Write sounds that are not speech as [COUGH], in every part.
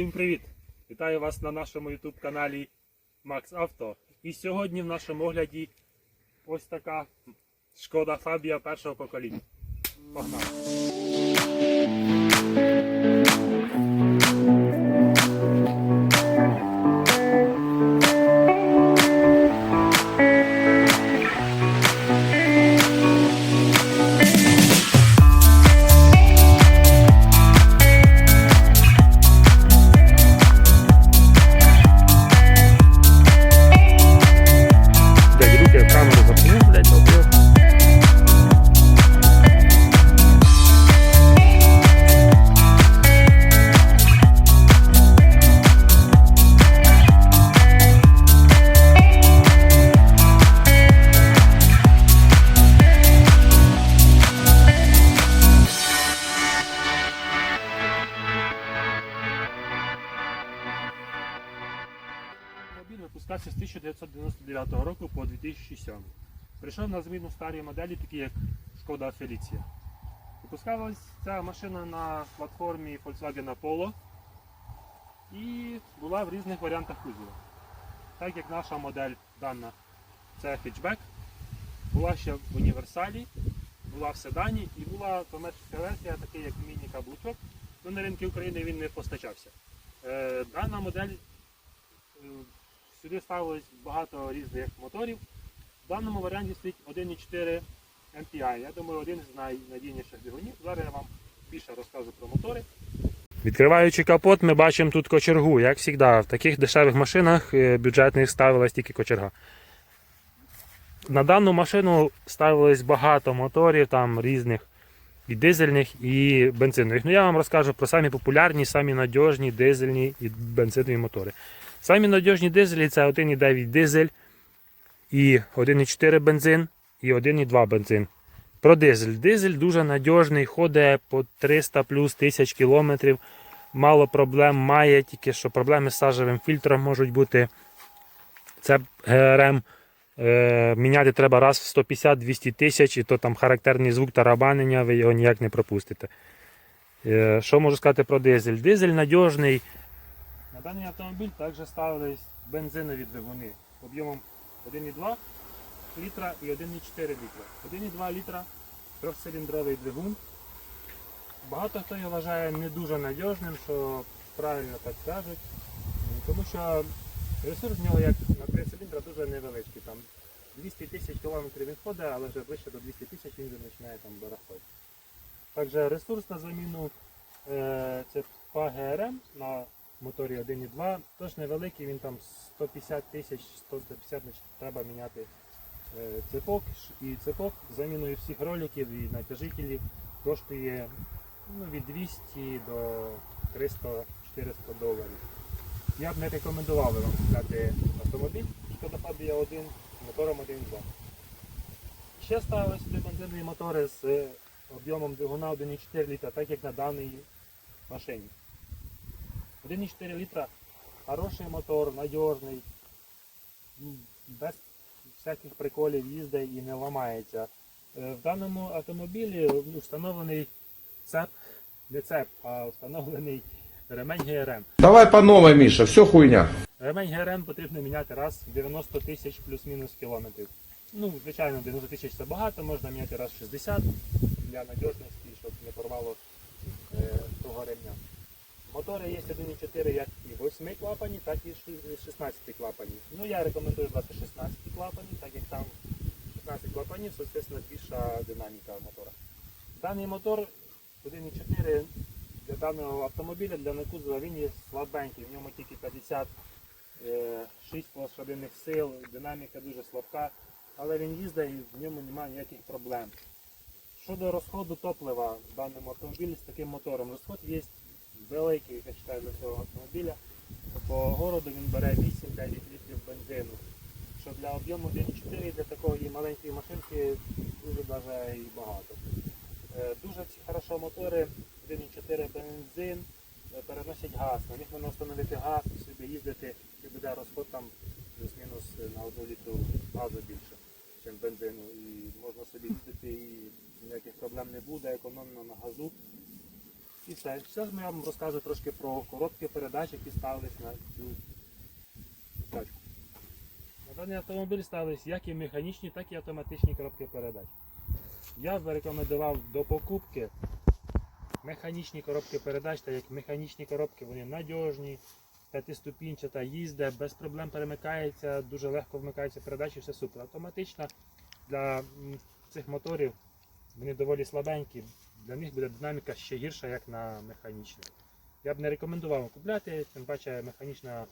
Всім привіт! Вітаю вас на нашому YouTube каналі Max Auto. І сьогодні в нашому огляді ось така шкода Фабія першого покоління. Погнали! Випускався з 1999 року по 2007. Прийшов на зміну старі моделі, такі як Шкода Феліція. Випускалась ця машина на платформі Volkswagen Polo і була в різних варіантах кузова. Так як наша модель дана це хетчбек, була ще в універсалі, була в седані і була комерційна версія, такий як міні-каблучок, але на ринку України він не постачався. Е, Дана модель Е, Сюди ставилось багато різних моторів. В даному варіанті стоїть 1.4 MPI. Я думаю, один з найнадійніших двигунів. Зараз я вам більше розкажу про мотори. Відкриваючи капот, ми бачимо тут кочергу. Як завжди, в таких дешевих машинах е, бюджетних ставилась тільки кочерга. На дану машину ставилось багато моторів, там різних і дизельних, і бензинових. Ну я вам розкажу про самі популярні, самі надіжні дизельні і бензинові мотори. Самі надіжні дизелі це 1,9 дизель, і 1,4 бензин, і 1,2 бензин. Про дизель. Дизель дуже надіжний, ходить по 300 плюс тисяч кілометрів. Мало проблем має, тільки що проблеми з сажевим фільтром можуть бути. Це ГРМ. Е, міняти треба раз в 150-200 тисяч, і то там характерний звук тарабанення, ви його ніяк не пропустите. Е, що можу сказати про дизель? Дизель надіжний. На даний автомобіль також ставились бензинові двигуни об'ємом 1,2 літра і 1,4 літра. 1,2 літра трьохциліндровий двигун. Багато хто його вважає не дуже надіжним, що правильно так кажуть, тому що ресурс в нього як на 3 циліндра дуже невеличкий. Там 200 тисяч кілометрів він ходить, але вже ближче до 200 тисяч він вже починає там барахтати. Також ресурс на заміну е, це ПГРМ на моторі 1.2, теж невеликий, він там 150 тисяч, 150 значить, треба міняти е, цепок. І цепок заміною всіх роликів і натяжителів коштує ну, від 200 до 300-400 доларів. Я б не рекомендував вам купляти автомобіль Шкода Фабія 1 з мотором 1.2. Ще ставили сюди бензинові мотори з об'ємом двигуна 1,4 літра, так як на даній машині. 1,4 літра хороший мотор, надіжний, без всяких приколів їздить і не ламається. Е, В даному автомобілі встановлений цеп, не цеп, а встановлений ремень ГРМ. Давай по новой, Миша, все хуйня. Ремень ГРМ потрібно міняти раз в 90 тисяч плюс-мінус кілометрів. Ну, звичайно, 90 тисяч це багато, можна міняти раз в 60 для надіжності, щоб не порвало е, того ремня. Мотори є 1.4 як і 8 клапані, так і ши- 16 клапані. Ну я рекомендую брати 16 клапані, так як там 16 клапанів, соответственно, більша динаміка мотора. Даний мотор 1.4 для даного автомобіля, для накузова він є слабенький, в ньому тільки 56 лошадиних сил, динаміка дуже слабка, але він їздить і в ньому немає ніяких проблем. Щодо розходу топлива в даному автомобілі з таким мотором, розход є великий, як я вважаю, для цього автомобіля. По городу він бере 8-9 літрів бензину. Що для об'єму 1.4 для такої маленької машинки дуже даже і багато. Е, Дуже ці хорошо мотори, 1.4 бензин, е, переносять газ. На них можна встановити газ і собі їздити, і буде розход там плюс-мінус е, на 1 літру газу більше, ніж бензину. І можна собі їздити і ніяких проблем не буде, економно на газу. І все. Зараз я вам розкажу трошки про короткі передачі, які ставились на цю тачку. На даний автомобіль ставились як і механічні, так і автоматичні коробки передач. Я б рекомендував до покупки механічні коробки передач, так як механічні коробки вони надіжні, п'ятиступінчата, їзде, без проблем перемикається, дуже легко вмикаються передачі, все супер. Автоматично для цих моторів вони доволі слабенькі, для них буде динаміка ще гірша, як на механічних. Я б не рекомендував купляти, тим паче механічна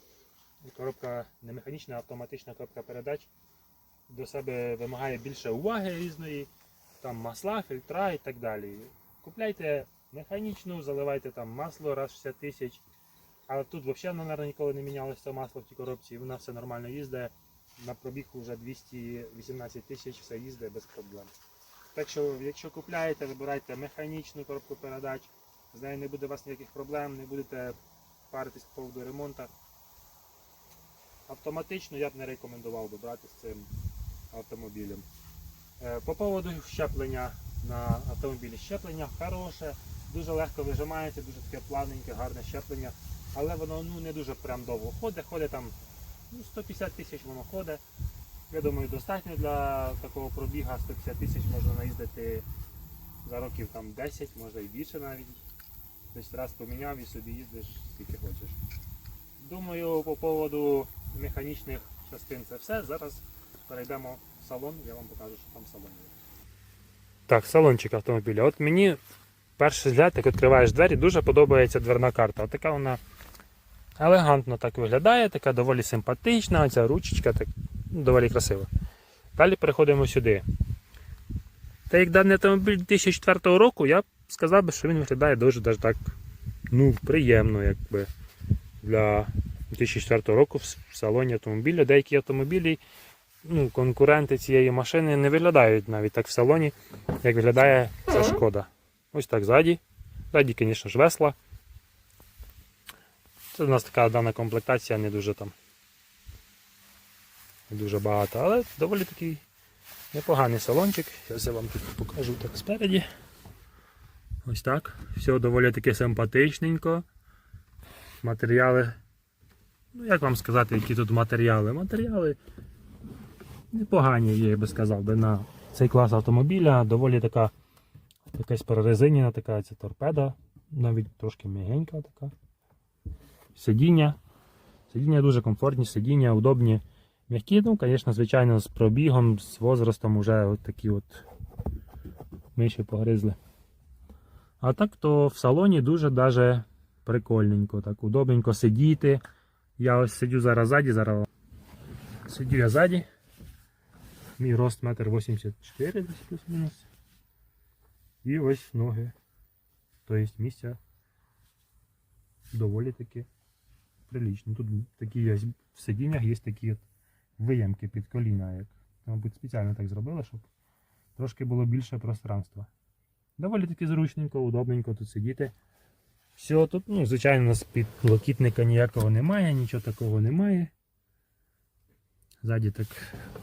коробка, не механічна, а автоматична коробка передач до себе вимагає більше уваги різної, там масла, фільтра і так далі. Купляйте механічну, заливайте там масло раз в 60 тисяч. Але тут взагалі, мабуть, ніколи не мінялося масло в тій коробці, і вона все нормально їздить. На пробіг вже 218 тисяч, все їздить без проблем. Так що, якщо купляєте, вибирайте механічну коробку передач, з нею не буде у вас ніяких проблем, не будете паритись по поводу ремонту. Автоматично я б не рекомендував би брати з цим автомобілем. Е, По поводу щеплення на автомобілі. Щеплення хороше, дуже легко вижимається, дуже таке плавненьке, гарне щеплення, але воно ну, не дуже прям довго ходить, ходить там ну, 150 тисяч воно ходить. Я думаю, достатньо для такого пробіга 150 тисяч можна наїздити за років там 10, може і більше навіть. Десь раз поміняв і собі їздиш скільки хочеш. Думаю, по поводу механічних частин це все. Зараз перейдемо в салон, я вам покажу, що там в салоні. Так, салончик автомобіля. От мені перший взгляд, як відкриваєш двері, дуже подобається дверна карта. От така вона елегантно так виглядає, така доволі симпатична, оця ручечка так, доволі красива. Далі переходимо сюди. Та як даний автомобіль 2004 року, я б сказав би, що він виглядає дуже даже так ну, приємно, якби для 2004 року в салоні автомобіля. Деякі автомобілі, ну, конкуренти цієї машини не виглядають навіть так в салоні, як виглядає ця шкода. Ось так ззаді. Ззаді, звісно ж, весла. Це у нас така дана комплектація, не дуже там. Дуже багато, але доволі такий непоганий салончик. Зараз я вам тут покажу так спереді. Ось так. Все доволі таки симпатичненько. Матеріали. Ну, як вам сказати, які тут матеріали? Матеріали непогані, я би сказав, би, на цей клас автомобіля. Доволі така якась прорезинена така ця торпеда, навіть трошки м'ягенька така. Сидіння. Сидіння дуже комфортні, сидіння удобні. М'які, ну, звісно, звичайно, з пробігом, з возрастом вже от такі от миші погризли. А так то в салоні дуже даже прикольненько, так удобненько сидіти. Я ось сидю зараз ззаді, зараз сидю я ззаді. Мій рост 1,84 м десь плюс-мінус. І ось ноги. Тобто місця доволі таки прилично. Тут такі в сидіннях є такі от виямки під коліна, як мабуть спеціально так зробили, щоб трошки було більше пространства. Доволі таки зручненько, удобненько тут сидіти. Все, тут, ну, звичайно, у нас підлокітника ніякого немає, нічого такого немає. Ззаді так.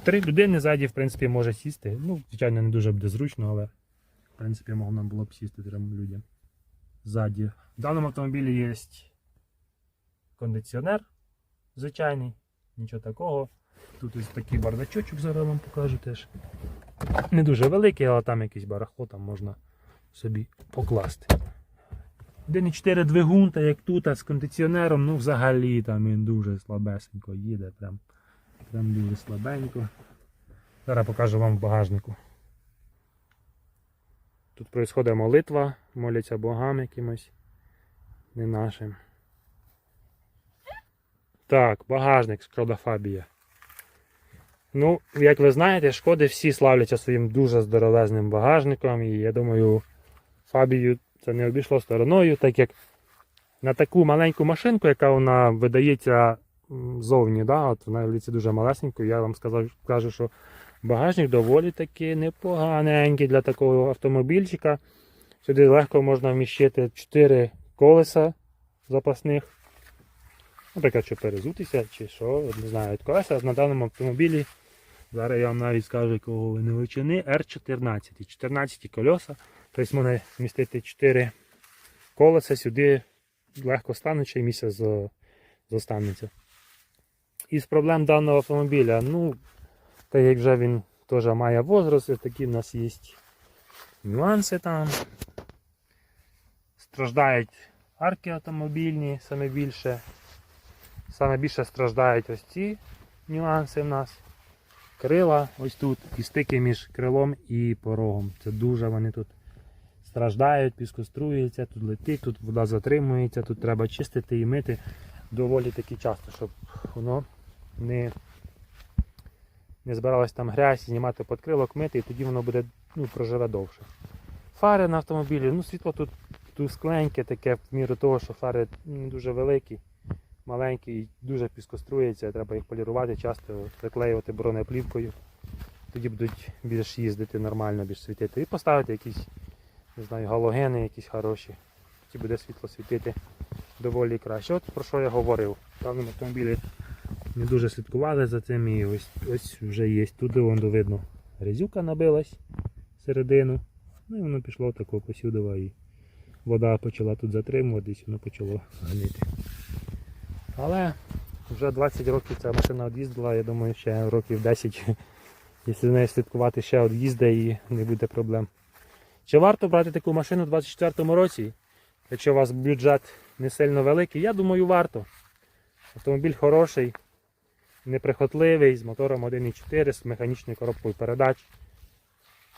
Три людини ззаді, в принципі, може сісти. Ну, звичайно, не дуже буде зручно, але в принципі можна було б сісти трьом людям. Ззаді. В даному автомобілі є кондиціонер звичайний, нічого такого. Тут ось такий бардачочок, зараз вам покажу теж. Не дуже великий, але там якийсь барахло там можна собі покласти. 1,4 двигун, та як тут, а з кондиціонером, ну взагалі там він дуже слабесенько їде, прям, прям дуже слабенько. Зараз покажу вам в багажнику. Тут відбувається молитва, моляться богам якимось, не нашим. Так, багажник Шкода Фабія. Ну, як ви знаєте, шкоди всі славляться своїм дуже здоровезним багажником. І я думаю, Фабію це не обійшло стороною, так як на таку маленьку машинку, яка вона видається зовні, да, от вона виявляється дуже малесенькою, я вам сказав, кажу, що багажник доволі таки непоганенький для такого автомобільчика. Сюди легко можна вміщити 4 колеса запасних. Наприклад, що перезутися чи що, не знаю, от колеса на даному автомобілі. Зараз я вам навіть скажу, якого вони величини. R14. 14 колеса. Тобто можна вмістити 4 колеса сюди легко станучи і місце зо- зостанеться. Із проблем даного автомобіля, ну, так як вже він теж має возраст, такі в нас є нюанси там. Страждають арки автомобільні саме більше. Саме більше страждають ось ці нюанси в нас. Крила ось тут і стики між крилом і порогом. Це дуже вони тут страждають, піскоструються, тут летить, тут вода затримується, тут треба чистити і мити доволі таки часто, щоб воно не, не збиралась там грязь, знімати подкрилок, мити, і тоді воно буде ну, проживе довше. Фари на автомобілі, ну світло тут тускленьке, таке в міру того, що фари не дуже великі, маленькі і дуже піскоструються, треба їх полірувати, часто приклеювати бронеплівкою. Тоді будуть більш їздити нормально, більш світити. І поставити якісь, не знаю, галогени якісь хороші. Тоді буде світло світити доволі краще. От про що я говорив. В автомобілі не дуже слідкували за цим і ось, ось вже є. Туди воно видно. Резюка набилась середину. Ну і воно пішло тако посюдово і вода почала тут затримуватись, воно почало гнити. Але вже 20 років ця машина від'їздила, я думаю, ще років 10, [LAUGHS] якщо з нею слідкувати, ще від'їзде і не буде проблем. Чи варто брати таку машину у 2024 році? Якщо у вас бюджет не сильно великий, я думаю, варто. Автомобіль хороший, неприхотливий, з мотором 1.4, з механічною коробкою передач.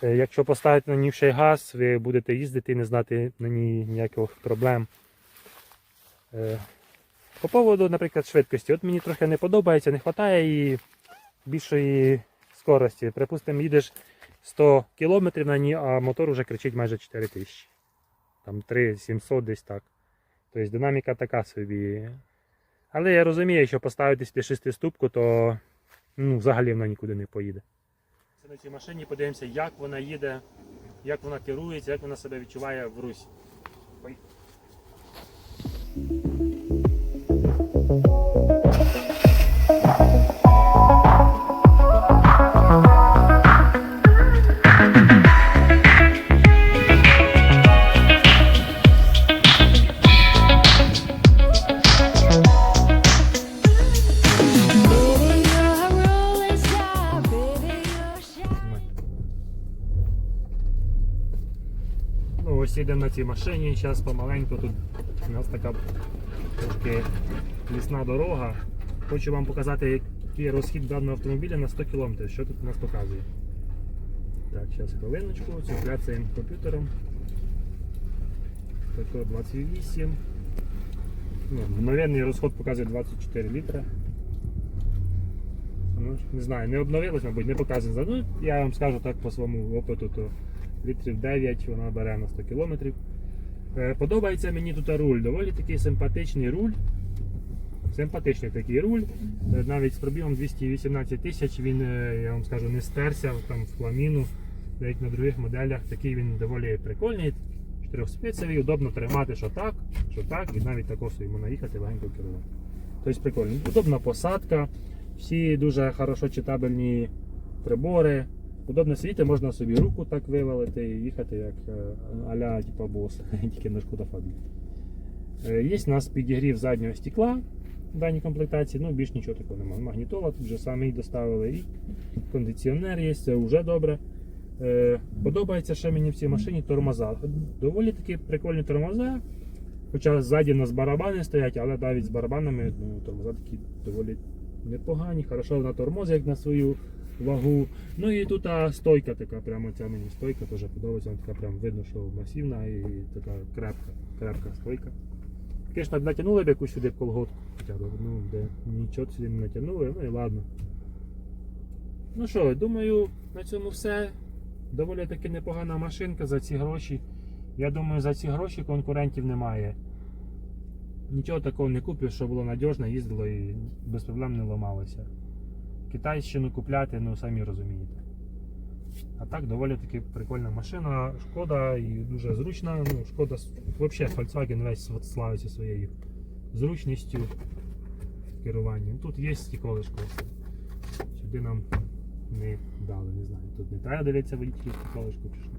Е, Якщо поставити на ній ще газ, ви будете їздити і не знати на ній ніяких проблем. По поводу, наприклад, швидкості. От мені трохи не подобається, не вистачає її більшої скорості. Припустимо, їдеш 100 км на ній, а мотор вже кричить майже 4000. Там 3700 десь так. Тобто динаміка така собі. Але я розумію, що поставити сюди шестиступку, то ну, взагалі вона нікуди не поїде. На цій машині подивимося, як вона їде, як вона керується, як вона себе відчуває в русі. Ой. ось їдемо на цій машині, зараз помаленьку тут у нас така Трошки лісна дорога. Хочу вам показати, який розхід даного автомобіля на 100 км. Що тут у нас показує. Так, зараз хвилиночку, цепляємо комп'ютером. Тако 28. Ну, мгновенний розход показує 24 літра. Ну, не знаю, не обновилось, мабуть, не показує. Ну, я вам скажу так по своєму опиту, то літрів 9 вона бере на 100 кілометрів. Е, Подобається мені тут руль. Доволі такий симпатичний руль. Симпатичний такий руль. Е, Навіть з пробігом 218 тисяч він, е, я вам скажу, не стерся там в фламіну. Навіть на других моделях такий він доволі прикольний. Чотирьохспицевий, удобно тримати, що так, що так, і навіть тако йому наїхати легенько керувати. Тобто прикольно. Удобна посадка, всі дуже хорошо читабельні прибори. Удобно сидіти, можна собі руку так вивалити і їхати як е, а-ля типа бос, [LAUGHS] тільки на шкода фабі. Є у нас підігрів заднього стекла в даній комплектації, ну більш нічого такого немає. Магнітола тут вже самі доставили і кондиціонер є, це вже добре. Е, Подобається ще мені в цій машині тормоза. Доволі такі прикольні тормоза. Хоча ззаді у нас барабани стоять, але навіть з барабанами ну, тормоза такі доволі непогані, хорошо вона тормозить як на свою вагу. Ну і тут а, стойка така, прямо ця мені стойка теж подобається, вона така прям видно, що масивна і така крепка, крепка стойка. Звісно, натягнули б якусь сюди колготку, хоча б, ну, де нічого сюди не натягнули, ну і ладно. Ну що, думаю, на цьому все. Доволі таки непогана машинка за ці гроші. Я думаю, за ці гроші конкурентів немає. Нічого такого не купив, що було надіжно, їздило і без проблем не ламалося. Китайщину купляти, ну самі розумієте. А так доволі таки прикольна машина, шкода і дуже зручна. Ну, шкода, взагалі Volkswagen весь славиться своєю зручністю в. Тут є стіколишко. Сюди нам не дали, не знаю. Тут не треба дивитися водителі стіколишко чи що.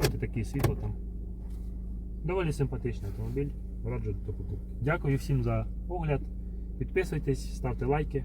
Ось і таке світло там. Доволі симпатичний автомобіль. Раджу до покупки. Дякую всім за огляд. Підписуйтесь, ставте лайки